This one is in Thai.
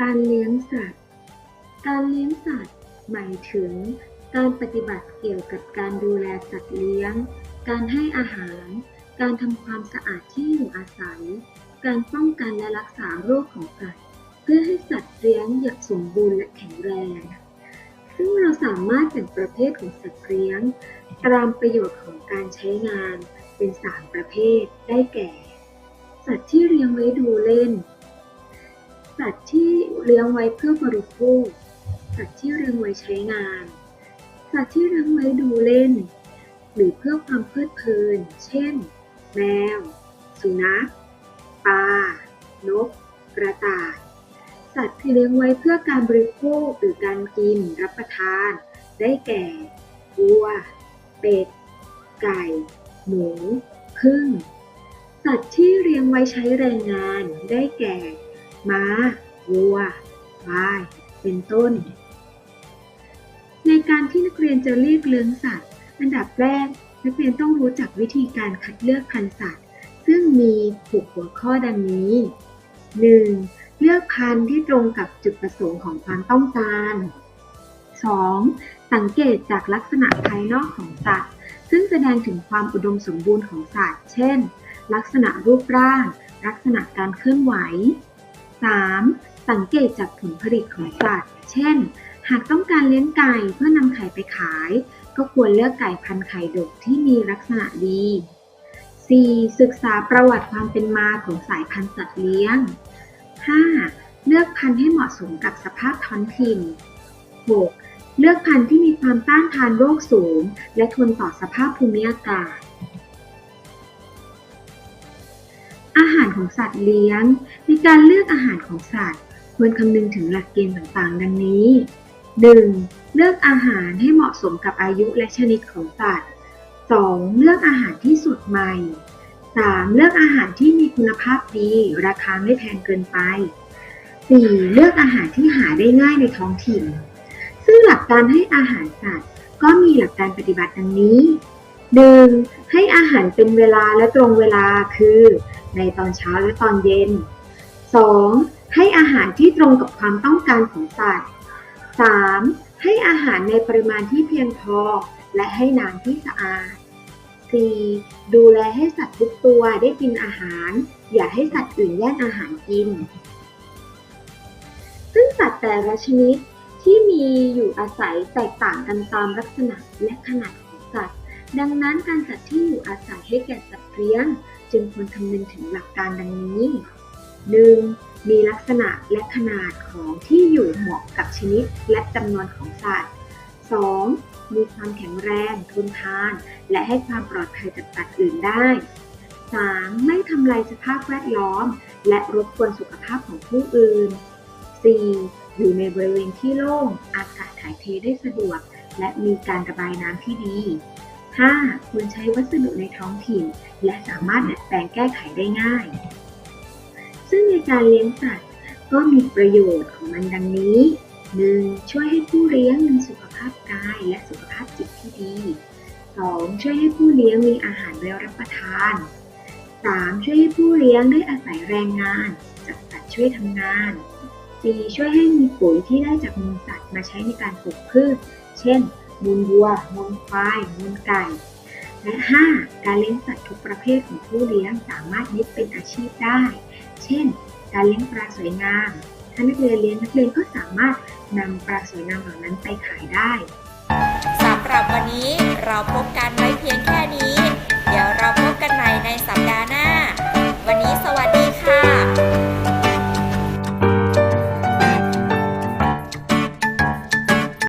การเลี้ยงสัตว์ การเลี้ยงสัตว์ หมายถึง การปฏิบัติเกี่ยวกับการดูแลสัตว์เลี้ยง การให้อาหาร การทำความสะอาดที่อยู่อาศัย การป้องกันและรักษาโรคของสัตว์ เพื่อให้สัตว์เลี้ยงอย่างสมบูรณ์และแข็งแรง ซึ่งเราสามารถแบ่งประเภทของสัตว์เลี้ยง ตามประโยชน์ของการใช้งานเป็นสามประเภท ได้แก่ สัตว์ที่เลี้ยงไว้ดูเล่น สัตว์ที่เลี้ยงไว้เพื่อบริโภค สัตว์ที่เลี้ยงไว้ใช้งาน สัตว์ที่เลี้ยงไว้ดูเล่น หรือเพื่อความเพลิดเพลิน เช่น แมว สุนัข ปลา นก กระต่าย สัตว์ที่เลี้ยงไว้เพื่อการบริโภคหรือการกินรับประทาน ได้แก่วัว เป็ด ไก่ หมู พึ่ง สัตว์ที่เลี้ยงไว้ใช้แรงงาน ได้แก่ ม้า วัวควาย เป็นต้น ในการที่นักเรียนจะเรียกเลี้ยงสัตว์ อันดับแรก นักเรียนต้องรู้จักวิธีการคัดเลือกพันธุ์สัตว์ ซึ่งมี6หัวข้อดังนี้ 1. เลือกพันธุ์ที่ตรงกับจุดประสงค์ของความต้องการ 2. สังเกตจากลักษณะภายนอกของสัตว์ ซึ่งแสดงถึงความอุดมสมบูรณ์ของสัตว์ เช่น ลักษณะรูปร่าง ลักษณะการเคลื่อนไหว 3. สังเกตจากผลผลิตของสัตว์ เช่น หากต้องการเลี้ยงไก่เพื่อนำไข่ไปขาย ก็ควรเลือกไก่พันธุ์ไข่ดกที่มีลักษณะดี 4. ศึกษาประวัติความเป็นมาของสายพันธุ์สัตว์เลี้ยง 5. เลือกพันธุ์ให้เหมาะสมกับสภาพท้องถิ่น 6. เลือกพันธุ์ที่มีความต้านทานโรคสูง และทนต่อสภาพภูมิอากาศ อาหารของสัตว์เลี้ยง ในการเลือกอาหารของสัตว์ควรคำนึงถึงหลักเกณฑ์ต่างๆ ดังนี้ 1. เลือกอาหารให้เหมาะสมกับอายุและชนิดของสัตว์ 2. เลือกอาหารที่สดใหม่ 3. เลือกอาหารที่มีคุณภาพดี ราคาไม่แพงเกินไป 4. เลือกอาหารที่หาได้ง่ายในท้องถิ่น ซึ่งหลักการให้อาหารสัตว์ ก็มีหลักการปฏิบัติดังนี้ 1. ให้อาหารเป็นเวลาและตรงเวลาคือ ในตอนเช้าและตอนเย็น 2. ให้อาหารที่ตรงกับความต้องการของสัตว์ 3. ให้อาหารในปริมาณที่เพียงพอ และให้น้ำที่สะอาด 4. ดูแลให้สัตว์ทุกตัวได้กินอาหาร อย่าให้สัตว์อื่นแย่งอาหารกิน ซึ่งสัตว์แต่ละชนิดที่มีอยู่อาศัยแตกต่างกันตามลักษณะและขนาดของสัตว์ ดังนั้นการจัดที่อยู่อาศัยให้แก่สัตว์เลี้ยง จึงควรคำนึงถึงหลักการดังนี้ 1. มีลักษณะและขนาดของที่อยู่เหมาะกับชนิดและจำนวนของสัตว์ 2. มีความแข็งแรงทนทาน และให้ความปลอดภัยจากสัตว์อื่นได้ 3. ไม่ทำลายสภาพแวดล้อม และรบกวนสุขภาพของผู้อื่น 4. อยู่ในบริเวณที่โล่ง อากาศถ่ายเทได้สะดวก และมีการระบายน้ำที่ดี 5. ควรใช้วัสดุในท้องถิ่น และสามารถดัดแปลงแก้ไขได้ง่าย ซึ่งในการเลี้ยงสัตว์ก็มีประโยชน์ของมันดังนี้ 1. ช่วยให้ผู้เลี้ยงมีสุขภาพกายและสุขภาพจิตที่ดี 2. ช่วยให้ผู้เลี้ยงมีอาหารไว้รับประทาน 3. ช่วยให้ผู้เลี้ยงได้อาศัยแรงงานจากสัตว์ช่วยทำงาน 4. ช่วยให้มีปุ๋ยที่ได้จากมูลสัตว์มาใช้ในการปลูกพืช เช่น มูวัว มูควาย มูไก่ และ 5. การเลี้ยงสัตว์ทุกประเภทของผู้เลี้ยงสามารถยึดเป็นอาชีพได้ เช่น การเลี้ยงปลาสวยงาม ถ้านักเรียนเลี้ยงนักเรียนก็สามารถนำปลาสวยงามเหล่านั้นไปขายได้สำหรับวันนี้เราพบกันไว้เพียงแค่นี้ เดี๋ยวเราพบกันใหม่ในสัปดาห์หน้า